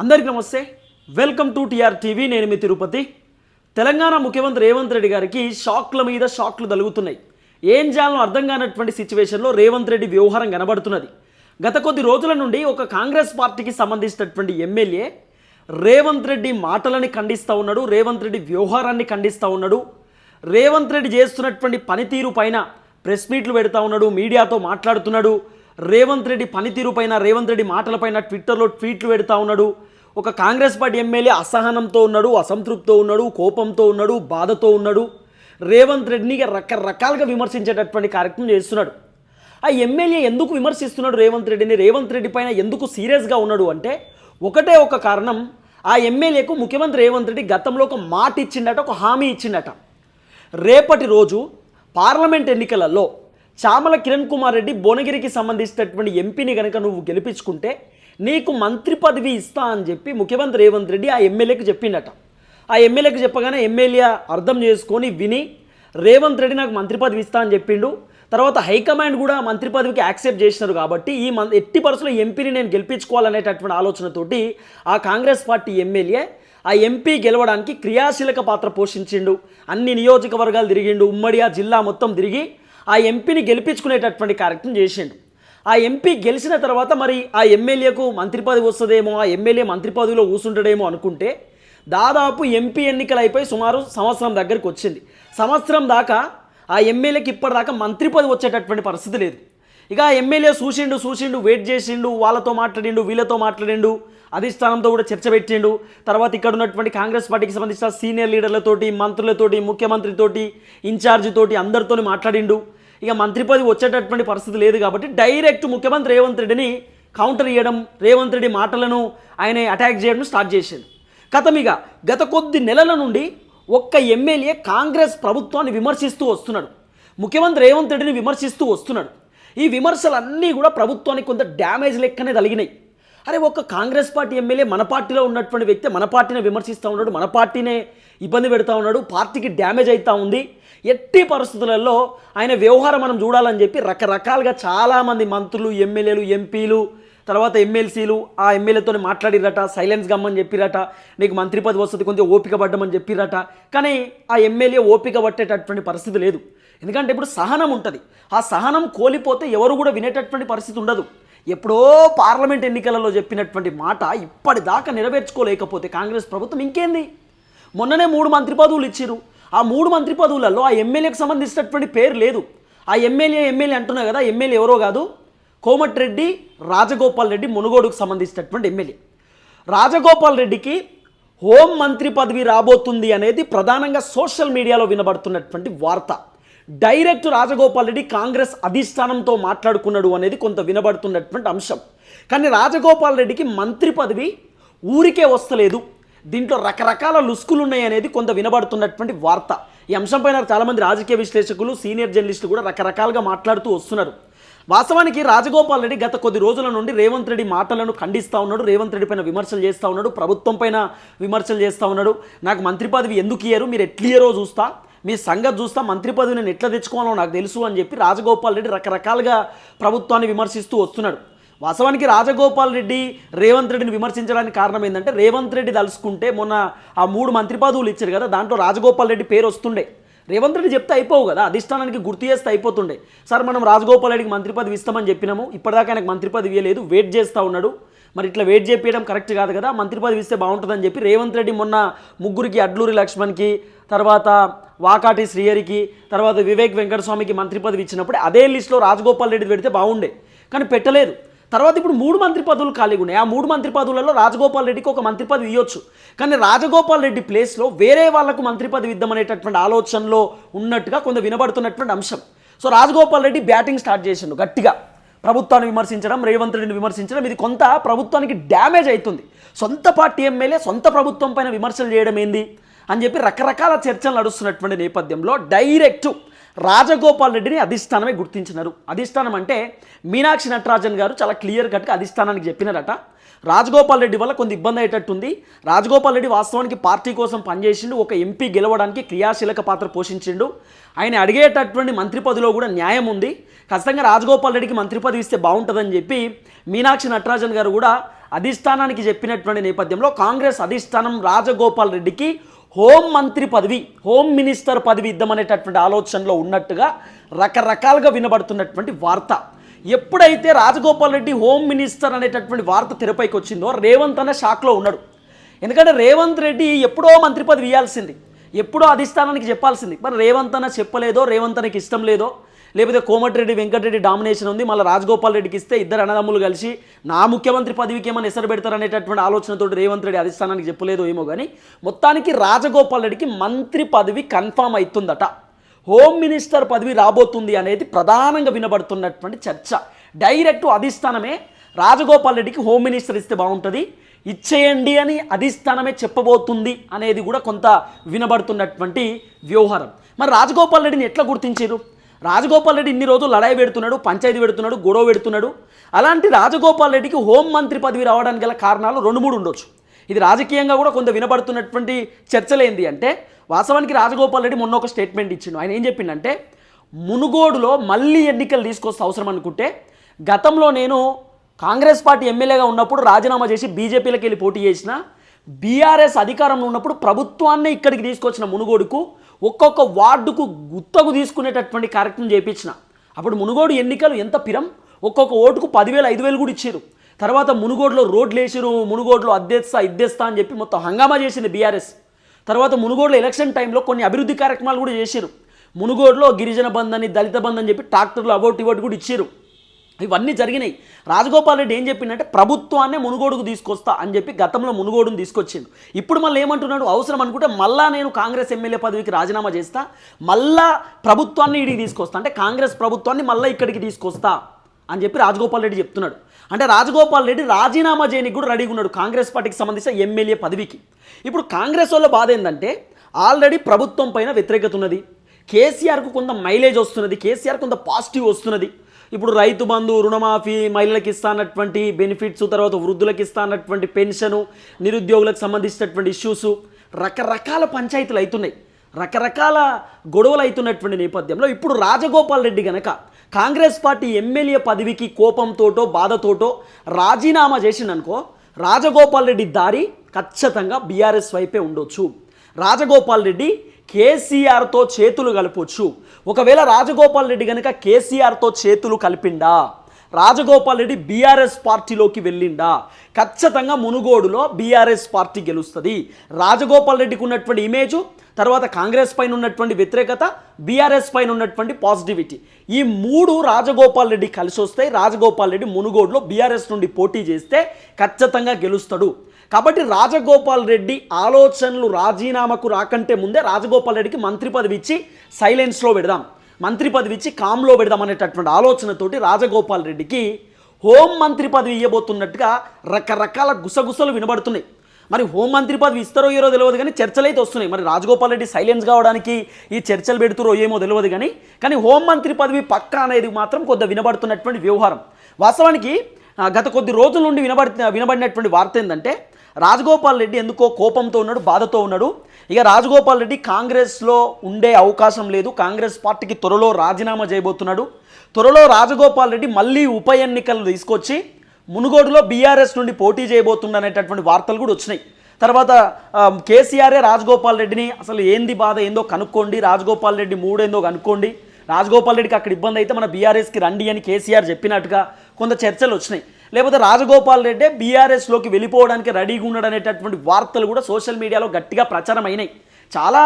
అందరికీ నమస్తే. Welcome to TR TV నేను మీ తిరుపతి. తెలంగాణ ముఖ్యమంత్రి రేవంత్ రెడ్డి గారికి షాక్ల మీద షాక్లు తలుగుతున్నాయి ఏం చేయాలో అర్థం కానటువంటి సిచ్యువేషన్లో రేవంత్ రెడ్డి వ్యవహారం కనబడుతున్నది. గత కొద్ది రోజుల నుండి ఒక కాంగ్రెస్ పార్టీకి సంబంధించినటువంటి ఎమ్మెల్యే రేవంత్ రెడ్డి మాటలని ఖండిస్తూ ఉన్నాడు రేవంత్ రెడ్డి వ్యవహారాన్ని ఖండిస్తూ ఉన్నాడు. రేవంత్ రెడ్డి చేస్తున్నటువంటి పనితీరు పైన ప్రెస్ మీట్లు పెడతా ఉన్నాడు మీడియాతో మాట్లాడుతున్నాడు. రేవంత్ రెడ్డి పనితీరు పైన రేవంత్ రెడ్డి మాటలపైన ట్విట్టర్లో ట్వీట్లు పెడతా ఉన్నాడు. ఒక కాంగ్రెస్ పార్టీ ఎమ్మెల్యే అసహనంతో ఉన్నాడు అసంతృప్తితో ఉన్నాడు కోపంతో ఉన్నాడు బాధతో ఉన్నాడు. రేవంత్ రెడ్డిని రకరకాలుగా విమర్శించేటటువంటి కార్యక్రమం చేస్తున్నాడు. ఆ ఎమ్మెల్యే ఎందుకు విమర్శిస్తున్నాడు రేవంత్ రెడ్డిని? రేవంత్ రెడ్డి పైన ఎందుకు సీరియస్గా ఉన్నాడు అంటే ఒకటే ఒక కారణం ఆ ఎమ్మెల్యేకు ముఖ్యమంత్రి రేవంత్ రెడ్డి గతంలో ఒక మాట ఇచ్చిండట ఒక హామీ ఇచ్చిండట. రేపటి రోజు పార్లమెంట్ ఎన్నికలలో చామల కిరణ్ కుమార్ రెడ్డి భువనగిరికి సంబంధించినటువంటి ఎంపీని కనుక నువ్వు గెలిపించుకుంటే నీకు మంత్రి పదవి ఇస్తా అని చెప్పి ముఖ్యమంత్రి రేవంత్ రెడ్డి ఆ ఎమ్మెల్యేకి చెప్పిండట. ఆ ఎమ్మెల్యేకి చెప్పగానే ఎమ్మెల్యే అర్థం చేసుకొని విని రేవంత్ రెడ్డి నాకు మంత్రి పదవి ఇస్తా అని చెప్పిండు. తర్వాత హైకమాండ్ కూడా మంత్రి పదవికి యాక్సెప్ట్ చేసినారు కాబట్టి ఈ మన్ ఎట్టి పరుసలో ఎంపీని నేను గెలిపించుకోవాలనేటటువంటి ఆలోచనతోటి ఆ కాంగ్రెస్ పార్టీ ఎమ్మెల్యే ఆ ఎంపీ గెలవడానికి క్రియాశీలక పాత్ర పోషించిండు. అన్ని నియోజకవర్గాలు తిరిగిండు. ఉమ్మడి ఆ జిల్లా మొత్తం తిరిగి ఆ ఎంపీని గెలిపించుకునేటటువంటి కార్యక్రమం చేసిండు. ఆ ఎంపీ గెలిచిన తర్వాత మరి ఆ ఎమ్మెల్యేకు మంత్రి పదవి వస్తుందేమో ఆ ఎమ్మెల్యే మంత్రి పదవిలో కూర్చుంటాడేమో అనుకుంటే దాదాపు ఎంపీ ఎన్నికలు అయిపోయి సుమారు సంవత్సరం దగ్గరికి వచ్చింది. సంవత్సరం దాకా ఆ ఎమ్మెల్యేకి ఇప్పటిదాకా మంత్రి పదవి వచ్చేటటువంటి పరిస్థితి లేదు. ఇక ఆ ఎమ్మెల్యే చూసిండు చూసిండు వెయిట్ చేసిండు వాళ్ళతో మాట్లాడిండు వీళ్ళతో మాట్లాడిండు అధిష్టానంతో కూడా చర్చ పెట్టిండు. తర్వాత ఇక్కడ ఉన్నటువంటి కాంగ్రెస్ పార్టీకి సంబంధించిన సీనియర్ లీడర్లతోటి మంత్రులతోటి ముఖ్యమంత్రితోటి ఇన్ఛార్జితోటి అందరితోని మాట్లాడిండు. ఇక మంత్రి పదవి వచ్చేటటువంటి పరిస్థితి లేదు కాబట్టి డైరెక్ట్ ముఖ్యమంత్రి రేవంత్ రెడ్డిని కౌంటర్ ఇవ్వడం రేవంత్ రెడ్డి మాటలను ఆయన అటాక్ చేయడం స్టార్ట్ చేసిండు. కథమిగా గత కొద్ది నెలల నుండి ఒక్క ఎమ్మెల్యే కాంగ్రెస్ ప్రభుత్వాన్ని విమర్శిస్తూ వస్తున్నాడు. ముఖ్యమంత్రి రేవంత్ రెడ్డిని విమర్శిస్తూ వస్తున్నాడు. ఈ విమర్శలన్నీ కూడా ప్రభుత్వానికి కొంత డ్యామేజ్ లెక్కనే కలిగినాయి అరే ఒక్క కాంగ్రెస్ పార్టీ ఎమ్మెల్యే మన పార్టీలో ఉన్నటువంటి వ్యక్తి మన పార్టీని విమర్శిస్తూ ఉన్నాడు మన పార్టీనే ఇబ్బంది పెడతా ఉన్నాడు పార్టీకి డ్యామేజ్ అవుతా ఉంది. ఎట్టి పరిస్థితులలో ఆయన వ్యవహారం మనం చూడాలని చెప్పి రకరకాలుగా చాలామంది మంత్రులు ఎమ్మెల్యేలు ఎంపీలు తర్వాత ఎమ్మెల్సీలు ఆ ఎమ్మెల్యేతో మాట్లాడిరట సైలెన్స్ గమ్మని చెప్పిరట నీకు మంత్రి పదవి వస్తుంది కొంచెం ఓపిక పడ్డమని చెప్పిరట. కానీ ఆ ఎమ్మెల్యే ఓపిక పట్టేటటువంటి పరిస్థితి లేదు. ఎందుకంటే ఇప్పుడు సహనం ఉంటుంది. ఆ సహనం కోల్పోతే ఎవరు కూడా వినేటటువంటి పరిస్థితి ఉండదు. ఎప్పుడో పార్లమెంట్ ఎన్నికలలో చెప్పినటువంటి మాట ఇప్పటిదాకా నెరవేర్చుకోలేకపోతే కాంగ్రెస్ ప్రభుత్వం ఇంకేంది? మొన్ననే మూడు మంత్రి పదవులు ఇచ్చిరు ఆ మూడు మంత్రి పదవులలో ఆ ఎమ్మెల్యేకి సంబంధించినటువంటి పేరు లేదు. ఆ ఎమ్మెల్యే ఎమ్మెల్యే అంటున్నా కదా ఎమ్మెల్యే ఎవరో కాదు కోమటిరెడ్డి రాజగోపాల్ రెడ్డి మునుగోడుకు సంబంధించినటువంటి ఎమ్మెల్యే. రాజగోపాల్ రెడ్డికి హోం మంత్రి పదవి రాబోతుంది అనేది ప్రధానంగా సోషల్ మీడియాలో వినబడుతున్నటువంటి వార్త. డైరెక్ట్ రాజగోపాల్ రెడ్డి కాంగ్రెస్ అధిష్టానంతో మాట్లాడుకున్నాడు అనేది కొంత వినబడుతున్నటువంటి అంశం. కానీ రాజగోపాల్ రెడ్డికి మంత్రి పదవి ఊరికే వస్తలేదు. దీంట్లో రకరకాల లుస్కులు ఉన్నాయి అనేది కొంత వినబడుతున్నటువంటి వార్త. ఈ అంశంపైన చాలామంది రాజకీయ విశ్లేషకులు సీనియర్ జర్నలిస్టులు కూడా రకరకాలుగా మాట్లాడుతూ వస్తున్నారు. వాస్తవానికి రాజగోపాల్ రెడ్డి గత కొద్ది రోజుల నుండి రేవంత్ రెడ్డి మాటలను ఖండిస్తూ ఉన్నాడు రేవంత్ రెడ్డి పైన విమర్శలు చేస్తూ ఉన్నాడు ప్రభుత్వం పైన విమర్శలు చేస్తూ ఉన్నాడు. నాకు మంత్రి పదవి ఎందుకు ఇయ్యరు? మీరు ఎట్లియరో చూస్తా. మీ సంగతి చూస్తా. మంత్రి పదవి నేను ఎట్లా తెచ్చుకోవాలో నాకు తెలుసు అని చెప్పి రాజగోపాల్ రెడ్డి రకరకాలుగా ప్రభుత్వాన్ని విమర్శిస్తూ వస్తున్నాడు. వాస్తవానికి రాజగోపాల్ రెడ్డి రేవంత్ రెడ్డిని విమర్శించడానికి కారణం ఏంటంటే రేవంత్ రెడ్డి తలుసుకుంటే మొన్న ఆ మూడు మంత్రి పదవులు ఇచ్చారు కదా దాంట్లో రాజగోపాల్ రెడ్డి పేరు వస్తుండే. రేవంత్ రెడ్డి చెప్తే అయిపోవు కదా అధిష్టానానికి గుర్తు చేస్తే అయిపోతుండే. సార్ మనం రాజగోపాల్ రెడ్డికి మంత్రి పదవి ఇస్తామని చెప్పినాము ఇప్పటిదాకా ఆయనకు మంత్రి పదవి ఇవ్వలేదు వెయిట్ చేస్తూ ఉన్నాడు. మరి ఇట్లా వెయిట్ చేపించడం కరెక్ట్ కాదు కదా మంత్రి పదవి ఇస్తే బాగుంటుందని చెప్పి రేవంత్ రెడ్డి మొన్న ముగ్గురికి అడ్లూరి లక్ష్మణ్కి తర్వాత వాకాటి శ్రీహరికి తర్వాత వివేక్ వెంకటస్వామికి మంత్రి పదవి ఇచ్చినప్పుడు అదే లిస్టులో రాజగోపాల్ రెడ్డి పెడితే బాగుండే. కానీ పెట్టలేదు. తర్వాత ఇప్పుడు మూడు మంత్రి పదవులు ఖాళీగా ఉన్నాయి. ఆ మూడు మంత్రి పదవులలో రాజగోపాల్ రెడ్డికి ఒక మంత్రి పదవి ఇవ్వచ్చు. కానీ రాజగోపాల్ రెడ్డి ప్లేస్లో వేరే వాళ్ళకు మంత్రి పదవి ఇద్దామనేటటువంటి ఆలోచనలో ఉన్నట్టుగా కొంత వినబడుతున్నటువంటి అంశం. So Rajagopal Reddy batting start చేసిండు గట్టిగా. ప్రభుత్వాన్ని విమర్శించడం రేవంత్ రెడ్డిని విమర్శించడం ఇది కొంత ప్రభుత్వానికి డ్యామేజ్ అవుతుంది. సొంత పార్టీ ఎమ్మెల్యే సొంత ప్రభుత్వం పైన విమర్శలు చేయడం ఏంది? అని చెప్పి రకరకాల చర్చలు నడుస్తున్నటువంటి నేపథ్యంలో డైరెక్ట్ రాజగోపాల్ రెడ్డిని అధిష్టానమే గుర్తించినారు. అధిష్టానం అంటే మీనాక్షి నటరాజన్ గారు చాలా క్లియర్ కట్గా అధిష్టానానికి చెప్పినారట. రాజగోపాల్ రెడ్డి వల్ల కొంత ఇబ్బంది అయ్యేటట్టుంది. రాజగోపాల్ రెడ్డి వాస్తవానికి పార్టీ కోసం పనిచేసిండు ఒక ఎంపీ గెలవడానికి క్రియాశీలక పాత్ర పోషించిండు. ఆయన అడిగేటటువంటి మంత్రి పదవిలో కూడా న్యాయం ఉంది. ఖచ్చితంగా రాజగోపాల్ రెడ్డికి మంత్రి పదవి ఇస్తే బాగుంటుందని చెప్పి మీనాక్షి నటరాజన్ గారు కూడా అధిష్టానానికి చెప్పినటువంటి నేపథ్యంలో కాంగ్రెస్ అధిష్టానం రాజగోపాల్ రెడ్డికి హోం మంత్రి పదవి హోమ్ మినిస్టర్ పదవి ఇద్దామనేటటువంటి ఆలోచనలో ఉన్నట్టుగా రకరకాలుగా వినబడుతున్నటువంటి వార్త. ఎప్పుడైతే రాజగోపాల్ రెడ్డి హోమ్ మినిస్టర్ అనేటటువంటి వార్త తెరపైకి వచ్చిందో రేవంత్ అనే షాక్లో ఉన్నాడు. ఎందుకంటే రేవంత్ రెడ్డి ఎప్పుడో మంత్రి పదవి ఇవ్వాల్సింది ఎప్పుడో అధిష్టానానికి చెప్పాల్సింది. మరి రేవంత్ అన్న చెప్పలేదో రేవంత్ అన్నకి ఇష్టం లేదో లేకపోతే కోమటిరెడ్డి వెంకటరెడ్డి డామినేషన్ ఉంది. మళ్ళీ రాజగోపాల్ రెడ్డికి ఇస్తే ఇద్దరు అన్నదమ్ములు కలిసి నా ముఖ్యమంత్రి పదవికి ఏమైనా ఎసరు పెడతారనేటటువంటి ఆలోచనతో రేవంత్ రెడ్డి అధిష్టానానికి చెప్పలేదో ఏమో కానీ మొత్తానికి రాజగోపాల్ రెడ్డికి మంత్రి పదవి కన్ఫామ్ అవుతుందట. హోమ్ మినిస్టర్ పదవి రాబోతుంది అనేది ప్రధానంగా వినబడుతున్నటువంటి చర్చ. డైరెక్ట్ అధిష్టానమే రాజగోపాల్ రెడ్డికి హోమ్ మినిస్టర్ ఇస్తే బాగుంటుంది. ఇచ్చేయండి అని అధిష్టానమే చెప్పబోతుంది అనేది కూడా కొంత వినబడుతున్నటువంటి వ్యవహారం. మరి రాజగోపాల్ రెడ్డిని ఎట్లా గుర్తించారు రాజగోపాల్ రెడ్డి ఇన్ని రోజులు లడాయి పెడుతున్నాడు పంచాయతీ పెడుతున్నాడు గొడవ పెడుతున్నాడు. అలాంటి రాజగోపాల్ రెడ్డికి హోం మంత్రి పదవి రావడానికి గల కారణాలు రెండు మూడు ఉండొచ్చు. ఇది రాజకీయంగా కూడా కొంత వినబడుతున్నటువంటి చర్చలేంది అంటే వాస్తవానికి రాజగోపాల్ రెడ్డి మొన్న ఒక స్టేట్మెంట్ ఇచ్చిండు. ఆయన ఏం చెప్పిండంటే మునుగోడులో మళ్ళీ ఎన్నికలు తీసుకొస్తే అవసరం అనుకుంటే గతంలో నేను కాంగ్రెస్ పార్టీ ఎమ్మెల్యేగా ఉన్నప్పుడు రాజీనామా చేసి బీజేపీలోకి వెళ్ళి పోటీ చేసిన బీఆర్ఎస్ అధికారంలో ఉన్నప్పుడు ప్రభుత్వాన్నే ఇక్కడికి తీసుకొచ్చిన మునుగోడుకు ఒక్కొక్క వార్డుకు గుత్తకు తీసుకునేటటువంటి కార్యక్రమం చేయించిన అప్పుడు మునుగోడు ఎన్నికలు ఎంత పిరం? ఒక్కొక్క ఓటుకు పదివేలు ఐదు వేలు కూడా ఇచ్చారు. తర్వాత మునుగోడులో రోడ్లు వేసిరు మునుగోడులో అద్దెస్తా ఇద్దేస్తా అని చెప్పి మొత్తం హంగామా చేసింది బీఆర్ఎస్. తర్వాత మునుగోడులో ఎలక్షన్ టైంలో కొన్ని అభివృద్ధి కార్యక్రమాలు కూడా చేశారు మునుగోడులో గిరిజన బంధ్ అని దళిత బంధ్ అని చెప్పి ట్రాక్టర్లు అబౌట్ ఇవోటి కూడా ఇచ్చారు. ఇవన్నీ జరిగినాయి. రాజగోపాల్ రెడ్డి ఏం చెప్పిండంటే ప్రభుత్వాన్నే మునుగోడుకు తీసుకొస్తా అని చెప్పి గతంలో మునుగోడును తీసుకొచ్చిండు. ఇప్పుడు మళ్ళీ ఏమంటున్నాడు? అవసరం అనుకుంటే మళ్ళా నేను కాంగ్రెస్ ఎమ్మెల్యే పదవికి రాజీనామా చేస్తా మళ్ళా ప్రభుత్వాన్ని ఇడికి తీసుకొస్తా. అంటే కాంగ్రెస్ ప్రభుత్వాన్ని మళ్ళీ ఇక్కడికి తీసుకొస్తా అని చెప్పి రాజగోపాల్ రెడ్డి చెప్తున్నాడు. అంటే రాజగోపాల్ రెడ్డి రాజీనామా చేయడానికి కూడా రెడీగా ఉన్నాడు కాంగ్రెస్ పార్టీకి సంబంధించిన ఎమ్మెల్యే పదవికి. ఇప్పుడు కాంగ్రెస్ వాళ్ళ బాధ ఏంటంటే ఆల్రెడీ ప్రభుత్వం పైన వ్యతిరేకత ఉన్నది. కేసీఆర్కు కొంత మైలేజ్ వస్తున్నది కేసీఆర్ కొంత పాజిటివ్ వస్తున్నది. ఇప్పుడు రైతు బంధు రుణమాఫీ మహిళలకు ఇస్తానటువంటి బెనిఫిట్స్ తర్వాత వృద్ధులకు ఇస్తానటువంటి పెన్షను నిరుద్యోగులకు సంబంధించినటువంటి ఇష్యూస్ రకరకాల పంచాయతీలు అవుతున్నాయి. రకరకాల గొడవలు అవుతున్నటువంటి నేపథ్యంలో ఇప్పుడు రాజగోపాల్ రెడ్డి గనక కాంగ్రెస్ పార్టీ ఎమ్మెల్యే పదవికి కోపంతోటో బాధతోటో రాజీనామా చేసిండనుకో రాజగోపాల్ రెడ్డి దారి ఖచ్చితంగా బీఆర్ఎస్ వైపే ఉండొచ్చు. రాజగోపాల్ రెడ్డి కేసీఆర్తో చేతులు కలపొచ్చు. ఒకవేళ రాజగోపాల్ రెడ్డి కనుక కేసీఆర్తో చేతులు కలిపిండా? రాజగోపాల్ రెడ్డి బీఆర్ఎస్ పార్టీలోకి వెళ్ళిండా? ఖచ్చితంగా మునుగోడులో బీఆర్ఎస్ పార్టీ గెలుస్తుంది. రాజగోపాల్ రెడ్డికి ఉన్నటువంటి ఇమేజు తర్వాత కాంగ్రెస్ పైన ఉన్నటువంటి వ్యతిరేకత బీఆర్ఎస్ పైన ఉన్నటువంటి పాజిటివిటీ ఈ మూడు రాజగోపాల్ రెడ్డి కలిసి వస్తాయి రాజగోపాల్ రెడ్డి మునుగోడులో బీఆర్ఎస్ నుండి పోటీ చేస్తే ఖచ్చితంగా గెలుస్తాడు. కాబట్టి రాజగోపాల్ రెడ్డి ఆలోచనలు రాజీనామాకు రాకంటే ముందే రాజగోపాల్ రెడ్డికి మంత్రి పదవి ఇచ్చి సైలెన్స్లో పెడదాం. మంత్రి పదవి ఇచ్చి కామ్లో పెడదాం అనేటటువంటి ఆలోచనతోటి రాజగోపాల్ రెడ్డికి హోం మంత్రి పదవి ఇవ్వబోతున్నట్టుగా రకరకాల గుసగుసలు వినబడుతున్నాయి. మరి హోంమంత్రి పదవి ఇస్తారో ఏరో తెలియదు కానీ చర్చలు అయితే వస్తున్నాయి. మరి రాజగోపాల్ రెడ్డి సైలెన్స్ కావడానికి ఈ చర్చలు పెడుతురో ఏమో తెలియదు కానీ కానీ హోంమంత్రి పదవి పక్క అనేది మాత్రం కొద్ది వినబడుతున్నటువంటి వ్యవహారం. వాస్తవానికి గత కొద్ది రోజుల నుండి వినబడి వినబడినటువంటి వార్త ఏంటంటే రాజగోపాల్ రెడ్డి ఎందుకో కోపంతో ఉన్నాడు బాధతో ఉన్నాడు. ఇక రాజగోపాల్ రెడ్డి కాంగ్రెస్లో ఉండే అవకాశం లేదు. కాంగ్రెస్ పార్టీకి త్వరలో రాజీనామా చేయబోతున్నాడు. త్వరలో రాజగోపాల్ రెడ్డి మళ్ళీ ఉప ఎన్నికలు తీసుకొచ్చి మునుగోడులో బీఆర్ఎస్ నుండి పోటీ చేయబోతుండనేటటువంటి వార్తలు కూడా వచ్చినాయి. తర్వాత కేసీఆరే రాజగోపాల్ రెడ్డిని అసలు ఏంది బాధ ఏందో కనుక్కోండి. రాజగోపాల్ రెడ్డి మూడేందో కనుక్కోండి. రాజగోపాల్ రెడ్డికి అక్కడ ఇబ్బంది అయితే మన బీఆర్ఎస్కి రండి అని కేసీఆర్ చెప్పినట్టుగా కొంత చర్చలు వచ్చినాయి. లేకపోతే రాజగోపాల్ రెడ్డి బీఆర్ఎస్లోకి వెళ్ళిపోవడానికి రెడీగా ఉన్నాడు అనేటటువంటి వార్తలు కూడా సోషల్ మీడియాలో గట్టిగా ప్రచారం అయినాయి చాలా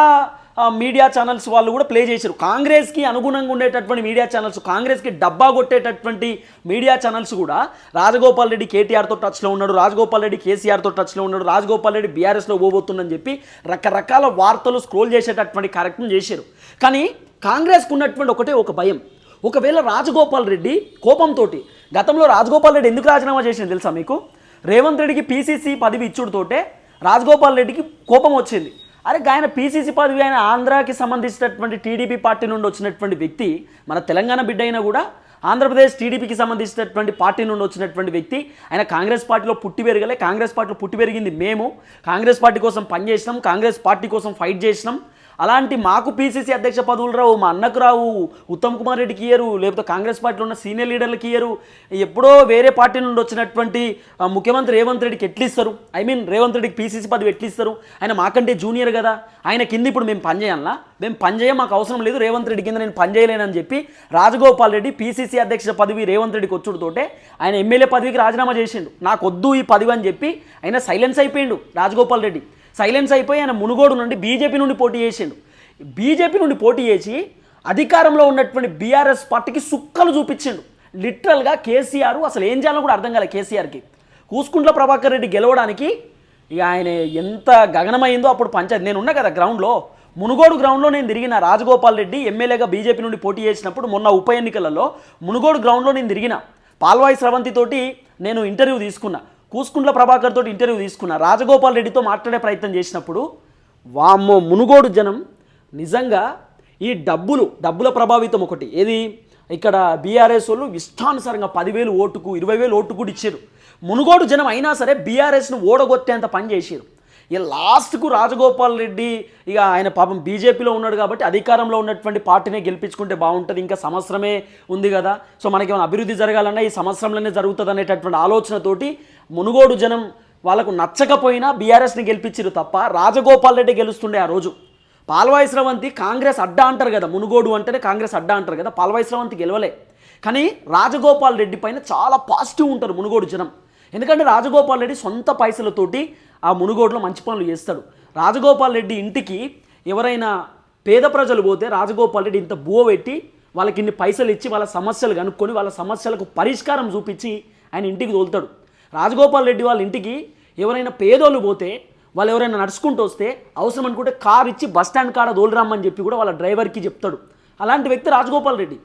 మీడియా ఛానల్స్ వాళ్ళు కూడా ప్లే చేశారు. కాంగ్రెస్కి అనుగుణంగా ఉండేటటువంటి మీడియా ఛానల్స్ కాంగ్రెస్కి డబ్బా కొట్టేటటువంటి మీడియా ఛానల్స్ కూడా రాజగోపాల్ రెడ్డి కేటీఆర్తో టచ్లో ఉన్నాడు రాజగోపాల్ రెడ్డి కేసీఆర్తో టచ్లో ఉన్నాడు రాజగోపాల్ రెడ్డి బీఆర్ఎస్లో పోబోతుందని చెప్పి రకరకాల వార్తలు స్క్రోల్ చేసేటటువంటి కార్యక్రమం చేశారు. కానీ కాంగ్రెస్కు ఉన్నటువంటి ఒకటే ఒక భయం. ఒకవేళ రాజగోపాల్ రెడ్డి కోపంతో గతంలో రాజగోపాల్ రెడ్డి ఎందుకు రాజీనామా చేసింది తెలుసా మీకు? రేవంత్ రెడ్డికి పీసీసీ పదవి ఇచ్చుడుతోటే రాజగోపాల్ రెడ్డికి కోపం వచ్చింది. అరే ఆయన పీసీసీ పదవి ఆయన ఆంధ్రాకి సంబంధించినటువంటి టీడీపీ పార్టీ నుండి వచ్చినటువంటి వ్యక్తి మన తెలంగాణ బిడ్డ అయినా కూడా ఆంధ్రప్రదేశ్ టీడీపీకి సంబంధించినటువంటి పార్టీ నుండి వచ్చినటువంటి వ్యక్తి ఆయన కాంగ్రెస్ పార్టీలో పుట్టి పెరగలే కాంగ్రెస్ పార్టీలో పుట్టి పెరిగింది మేము. కాంగ్రెస్ పార్టీ కోసం పనిచేసినాం కాంగ్రెస్ పార్టీ కోసం ఫైట్ చేసినాం అలాంటి మాకు పీసీసీ అధ్యక్ష పదవులు రావు మా అన్నకు రావు ఉత్తమ్ కుమార్ రెడ్డికి ఇయ్యరు లేకపోతే కాంగ్రెస్ పార్టీలో ఉన్న సీనియర్ లీడర్లకి ఇయ్యరు. ఎప్పుడో వేరే పార్టీ నుండి వచ్చినటువంటి ముఖ్యమంత్రి రేవంత్ రెడ్డికి ఎట్లిస్తారు? ఐ మీన్ రేవంత్ రెడ్డికి పీసీసీ పదవి ఎట్లిస్తారు? ఆయన మాకంటే జూనియర్ కదా. ఆయన కింద ఇప్పుడు మేము పనిచేయాలనా మేము పనిచేయం మాకు అవసరం లేదు రేవంత్ రెడ్డి కింద నేను పని చేయలేనని చెప్పి రాజగోపాల్ రెడ్డి పీసీసీ అధ్యక్ష పదవి రేవంత్ రెడ్డికి వచ్చుడుతోటే ఆయన ఎమ్మెల్యే పదవికి రాజీనామా చేసిండు. నాకు వద్దు ఈ పదవి అని చెప్పి ఆయన సైలెన్స్ అయిపోయిండు రాజగోపాల్ రెడ్డి. సైలెన్స్ అయిపోయి ఆయన మునుగోడు నుండి బీజేపీ నుండి పోటీ చేసిండు. బీజేపీ నుండి పోటీ చేసి అధికారంలో ఉన్నటువంటి బీఆర్ఎస్ పార్టీకి సుక్కలు చూపించిండు. లిటరల్గా కేసీఆర్ అసలు ఏం చేయాలో కూడా అర్థం కాలే కేసీఆర్కి. కూసుకుంట్ల ప్రభాకర్ రెడ్డి గెలవడానికి ఇక ఆయన ఎంత గగనమైందో అప్పుడు పంచాయతీ. నేను ఉన్నా కదా గ్రౌండ్లో. మునుగోడు గ్రౌండ్లో నేను తిరిగిన రాజగోపాల్ రెడ్డి ఎమ్మెల్యేగా బీజేపీ నుండి పోటీ చేసినప్పుడు మొన్న ఉప ఎన్నికలలో మునుగోడు గ్రౌండ్లో నేను తిరిగిన. పాల్వాయి స్రవంతితోటి నేను ఇంటర్వ్యూ తీసుకున్నా. కూసుకుంట్ల ప్రభాకర్ తోటి ఇంటర్వ్యూ తీసుకున్నా రాజగోపాల్ రెడ్డితో మాట్లాడే ప్రయత్నం చేసినప్పుడు వామ్మో మునుగోడు జనం. నిజంగా ఈ డబ్బులు డబ్బుల ప్రభావితం ఒకటి. ఏది? ఇక్కడ బీఆర్ఎస్ వాళ్ళు ఇష్టానుసారంగా పదివేలు ఓటుకు ఇరవై వేలు ఓటు కూడా ఇచ్చారు. మునుగోడు జనం అయినా సరే బీఆర్ఎస్ను ఓడగొట్టేంత పని చేసారు ఇక లాస్ట్కు రాజగోపాల్ రెడ్డి ఇక ఆయన పాపం బీజేపీలో ఉన్నాడు కాబట్టి అధికారంలో ఉన్నటువంటి పార్టీనే గెలిపించుకుంటే బాగుంటుంది. ఇంకా సంవత్సరమే ఉంది కదా. సో మనకి ఏమైనా అభివృద్ధి జరగాలన్నా ఈ సంవత్సరంలోనే జరుగుతుంది అనేటటువంటి ఆలోచనతోటి మునుగోడు జనం వాళ్ళకు నచ్చకపోయినా బీఆర్ఎస్ని గెలిపించారు తప్ప రాజగోపాల్ రెడ్డి గెలుస్తుండే ఆ రోజు. పాల్వాయి స్రవంతి కాంగ్రెస్ అడ్డా అంటారు కదా మునుగోడు అంటేనే కాంగ్రెస్ అడ్డా అంటారు కదా పాల్వాయి స్రవంతి గెలవలే. కానీ రాజగోపాల్ రెడ్డి పైన చాలా పాజిటివ్ ఉంటారు మునుగోడు జనం. ఎందుకంటే రాజగోపాల్ రెడ్డి సొంత పైసలతోటి ఆ మునుగోడులో మంచి పనులు చేస్తాడు. రాజగోపాల్ రెడ్డి ఇంటికి ఎవరైనా పేద ప్రజలు పోతే రాజగోపాల్ రెడ్డి ఇంత బువ పెట్టి వాళ్ళకి ఇన్ని పైసలు ఇచ్చి వాళ్ళ సమస్యలు కనుక్కొని వాళ్ళ సమస్యలకు పరిష్కారం చూపించి ఆయన ఇంటికి తోలుతాడు. రాజగోపాల్ రెడ్డి వాళ్ళ ఇంటికి ఎవరైనా పేదోళ్ళు పోతే వాళ్ళు ఎవరైనా నడుచుకుంటూ వస్తే అవసరం అనుకుంటే కార్ ఇచ్చి బస్ స్టాండ్ కాడ దోలురమ్మని చెప్పి కూడా వాళ్ళ డ్రైవర్కి చెప్తాడు. అలాంటి వ్యక్తి రాజగోపాల్ రెడ్డి.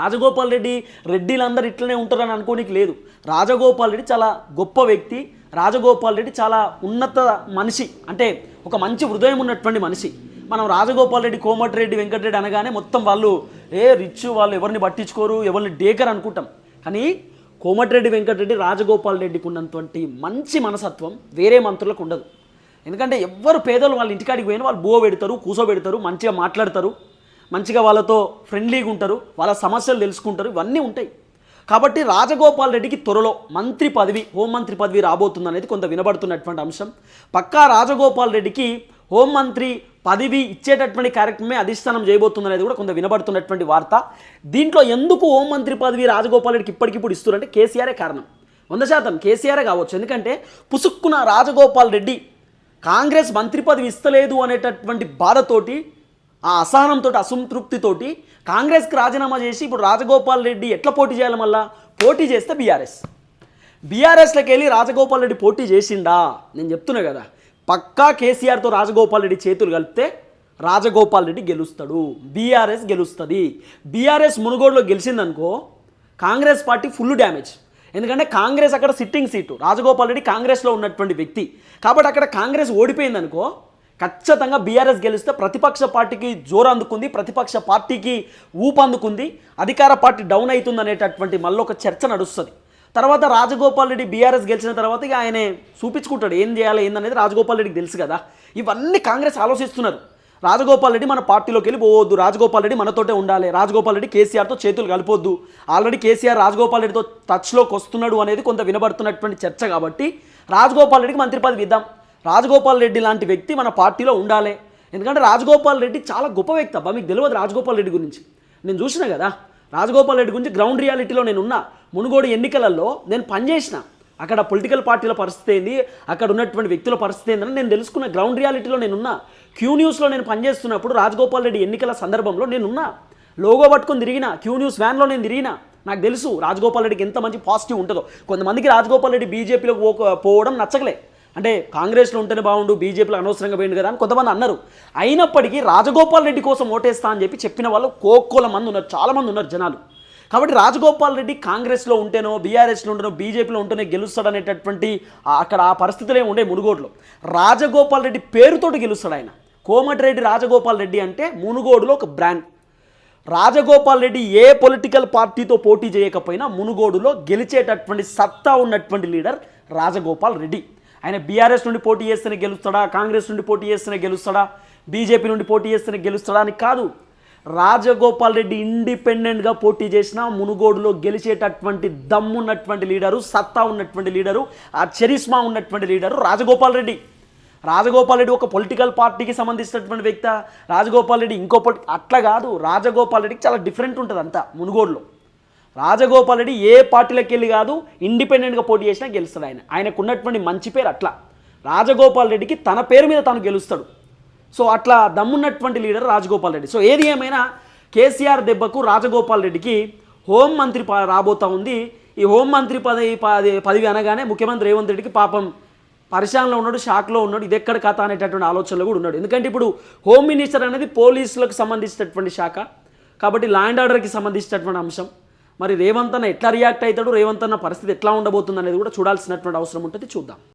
రాజగోపాల్ రెడ్డి రెడ్డిలందరూ ఇట్లనే ఉంటారని అనుకోనికి లేదు. రాజగోపాల్ రెడ్డి చాలా గొప్ప వ్యక్తి. రాజగోపాల్ రెడ్డి చాలా ఉన్నత మనిషి. అంటే ఒక మంచి హృదయం ఉన్నటువంటి మనిషి. మనం రాజగోపాల్ రెడ్డి కోమటిరెడ్డి వెంకటరెడ్డి అనగానే మొత్తం వాళ్ళు ఏ రిచ్ వాళ్ళు ఎవరిని పట్టించుకోరు ఎవరిని డేకర్ అనుకుంటాం. కానీ కోమటిరెడ్డి వెంకటరెడ్డి రాజగోపాల్ రెడ్డికి ఉన్నటువంటి మంచి మనసత్వం వేరే మంత్రులకు ఉండదు. ఎందుకంటే ఎవ్వరు పేదలు వాళ్ళ ఇంటికాడికి పోయిన వాళ్ళు బో పెడతారు కూసోబెడతారు మంచిగా మాట్లాడతారు మంచిగా వాళ్ళతో ఫ్రెండ్లీగా ఉంటారు వాళ్ళ సమస్యలు తెలుసుకుంటారు ఇవన్నీ ఉంటాయి. కాబట్టి రాజగోపాల్ రెడ్డికి త్వరలో మంత్రి పదవి హోంమంత్రి పదవి రాబోతుంది అనేది కొంత వినబడుతున్నటువంటి అంశం. పక్కా రాజగోపాల్ రెడ్డికి హోంమంత్రి పదవి ఇచ్చేటటువంటి కార్యక్రమమే అధిష్టానం చేయబోతుంది అనేది కూడా కొంత వినబడుతున్నటువంటి వార్త. దీంట్లో ఎందుకు హోంమంత్రి పదవి రాజగోపాల్ రెడ్డికి ఇప్పటికిప్పుడు ఇస్తున్నారంటే కేసీఆరే కారణం. వంద శాతం కేసీఆరే కావచ్చు. ఎందుకంటే పుసుక్కున రాజగోపాల్ రెడ్డి కాంగ్రెస్ మంత్రి పదవి ఇస్తలేదు అనేటటువంటి బాధతోటి ఆ అసహనంతో అసంతృప్తితోటి కాంగ్రెస్కి రాజీనామా చేసి ఇప్పుడు రాజగోపాల్ రెడ్డి ఎట్లా పోటీ చేయాలి మళ్ళా? పోటీ చేస్తే బీఆర్ఎస్. బీఆర్ఎస్లోకి వెళ్ళి రాజగోపాల్ రెడ్డి పోటీ చేసిండా? నేను చెప్తున్నా కదా. పక్కా కేసీఆర్తో రాజగోపాల్ రెడ్డి చేతులు కలిపితే రాజగోపాల్ రెడ్డి గెలుస్తాడు. బీఆర్ఎస్ గెలుస్తుంది. బీఆర్ఎస్ మునుగోడులో గెలిచిందనుకో కాంగ్రెస్ పార్టీ ఫుల్ డ్యామేజ్. ఎందుకంటే కాంగ్రెస్ అక్కడ సిట్టింగ్ సీటు. రాజగోపాల్ రెడ్డి కాంగ్రెస్లో ఉన్నటువంటి వ్యక్తి. కాబట్టి అక్కడ కాంగ్రెస్ ఓడిపోయిందనుకో ఖచ్చితంగా బీఆర్ఎస్ గెలిస్తే ప్రతిపక్ష పార్టీకి జోరు అందుకుంది ప్రతిపక్ష పార్టీకి ఊపు అందుకుంది అధికార పార్టీ డౌన్ అవుతుంది అనేటటువంటి మళ్ళీ ఒక చర్చ నడుస్తుంది. తర్వాత రాజగోపాల్ రెడ్డి బీఆర్ఎస్ గెలిచిన తర్వాత ఇక ఆయన చూపించుకుంటాడు ఏం చేయాలి ఏందనేది రాజగోపాల్ రెడ్డికి తెలుసు కదా. ఇవన్నీ కాంగ్రెస్ ఆలోచిస్తున్నారు. రాజగోపాల్ రెడ్డి మన పార్టీలోకి వెళ్ళి పోవద్దు రాజగోపాల్ రెడ్డి మనతోటే ఉండాలి రాజగోపాల్ రెడ్డి కేసీఆర్తో చేతులు కలపొద్దు. ఆల్రెడీ కేసీఆర్ రాజగోపాల్ రెడ్డితో టచ్లోకి వస్తున్నాడు అనేది కొంత వినబడుతున్నటువంటి చర్చ కాబట్టి రాజగోపాల్ రెడ్డికి మంత్రి పదవి ఇద్దాం. రాజగోపాల్ రెడ్డి లాంటి వ్యక్తి మన పార్టీలో ఉండాలి. ఎందుకంటే రాజగోపాల్ రెడ్డి చాలా గొప్ప వ్యక్తి అబ్బా మీకు తెలియదు రాజగోపాల్ రెడ్డి గురించి. నేను చూసిన కదా రాజగోపాల్ రెడ్డి గురించి గ్రౌండ్ రియాలిటీలో నేను ఉన్నా మునుగోడు ఎన్నికలలో నేను పనిచేసిన అక్కడ పొలిటికల్ పార్టీల పరిస్థితి ఏంది అక్కడ ఉన్నటువంటి వ్యక్తుల పరిస్థితి ఏందని నేను తెలుసుకున్న గ్రౌండ్ రియాలిటీలో నేనున్నా క్యూ న్యూస్లో నేను పనిచేస్తున్నప్పుడు రాజగోపాల్ రెడ్డి ఎన్నికల సందర్భంలో నేనున్నా లోగో పట్టుకొని తిరిగిన క్యూ న్యూస్ వ్యాన్లో నేను తిరిగిన నాకు తెలుసు రాజగోపాల్ రెడ్డికి ఎంత మంచి పాజిటివ్ ఉంటుందో. కొంతమందికి రాజగోపాల్ రెడ్డి బీజేపీలో పోవడం నచ్చకలే. అంటే కాంగ్రెస్లో ఉంటేనే బాగుండు బీజేపీలో అనవసరంగా పోయిండు కదా అని కొంతమంది అన్నారు. అయినప్పటికీ రాజగోపాల్ రెడ్డి కోసం ఓటేస్తా అని చెప్పి చెప్పిన వాళ్ళు కోకోల మంది ఉన్నారు చాలామంది ఉన్నారు జనాలు. కాబట్టి రాజగోపాల్ రెడ్డి కాంగ్రెస్లో ఉంటేనో బీఆర్ఎస్లో ఉంటేనో బీజేపీలో ఉంటేనే గెలుస్తాడనేటటువంటి అనేటటువంటి అక్కడ ఆ పరిస్థితులే ఉండే మునుగోడులో. రాజగోపాల్ రెడ్డి పేరుతోటి గెలుస్తాడు ఆయన. కోమటిరెడ్డి రాజగోపాల్ రెడ్డి అంటే మునుగోడులో ఒక బ్రాండ్. రాజగోపాల్ రెడ్డి ఏ పొలిటికల్ పార్టీతో పోటీ చేయకపోయినా మునుగోడులో గెలిచేటటువంటి సత్తా ఉన్నటువంటి లీడర్ రాజగోపాల్ రెడ్డి. ఆయన బీఆర్ఎస్ నుండి పోటీ చేస్తేనే గెలుస్తాడా? కాంగ్రెస్ నుండి పోటీ చేస్తేనే గెలుస్తాడా? బీజేపీ నుండి పోటీ చేస్తేనే గెలుస్తాడా అని కాదు. రాజగోపాల్ రెడ్డి ఇండిపెండెంట్గా పోటీ చేసిన మునుగోడులో గెలిచేటటువంటి దమ్మున్నటువంటి లీడరు సత్తా ఉన్నటువంటి లీడరు ఆ చరిస్మా ఉన్నటువంటి లీడరు రాజగోపాల్ రెడ్డి. రాజగోపాల్ రెడ్డి ఒక పొలిటికల్ పార్టీకి సంబంధించినటువంటి వ్యక్త. రాజగోపాల్ రెడ్డి ఇంకో పొలి అట్లా కాదు. రాజగోపాల్ రెడ్డికి చాలా డిఫరెంట్ ఉంటుంది అంతా మునుగోడులో. రాజగోపాల్ రెడ్డి ఏ పార్టీలోకి వెళ్ళి కాదు ఇండిపెండెంట్గా పోటీ చేసినా గెలుస్తాడు ఆయన. ఆయనకు ఉన్నటువంటి మంచి పేరు అట్లా. రాజగోపాల్ రెడ్డికి తన పేరు మీద తను గెలుస్తాడు. సో అట్లా దమ్మున్నటువంటి లీడర్ రాజగోపాల్ రెడ్డి. సో ఏది ఏమైనా కేసీఆర్ దెబ్బకు రాజగోపాల్ రెడ్డికి హోంమంత్రి రాబోతా ఉంది. ఈ హోంమంత్రి పదవి పది పదవి అనగానే ముఖ్యమంత్రి రేవంత్ రెడ్డికి పాపం పరిశానలో ఉన్నాడు షాక్లో ఉన్నాడు ఇది ఎక్కడ కథ అనేటటువంటి ఆలోచనలో కూడా ఉన్నాడు. ఎందుకంటే ఇప్పుడు హోమ్ మినిస్టర్ అనేది పోలీసులకు సంబంధించినటువంటి శాఖ. కాబట్టి లా అండ్ ఆర్డర్కి సంబంధించినటువంటి అంశం. మరి రేవంత్ అన్న ఎట్లా రియాక్ట్ అవుతాడు? రేవంత్ అన్న పరిస్థితి ఎట్లా ఉండబోతుంది అనేది కూడా చూడాల్సినటువంటి అవసరం ఉంటుంది. చూద్దాం.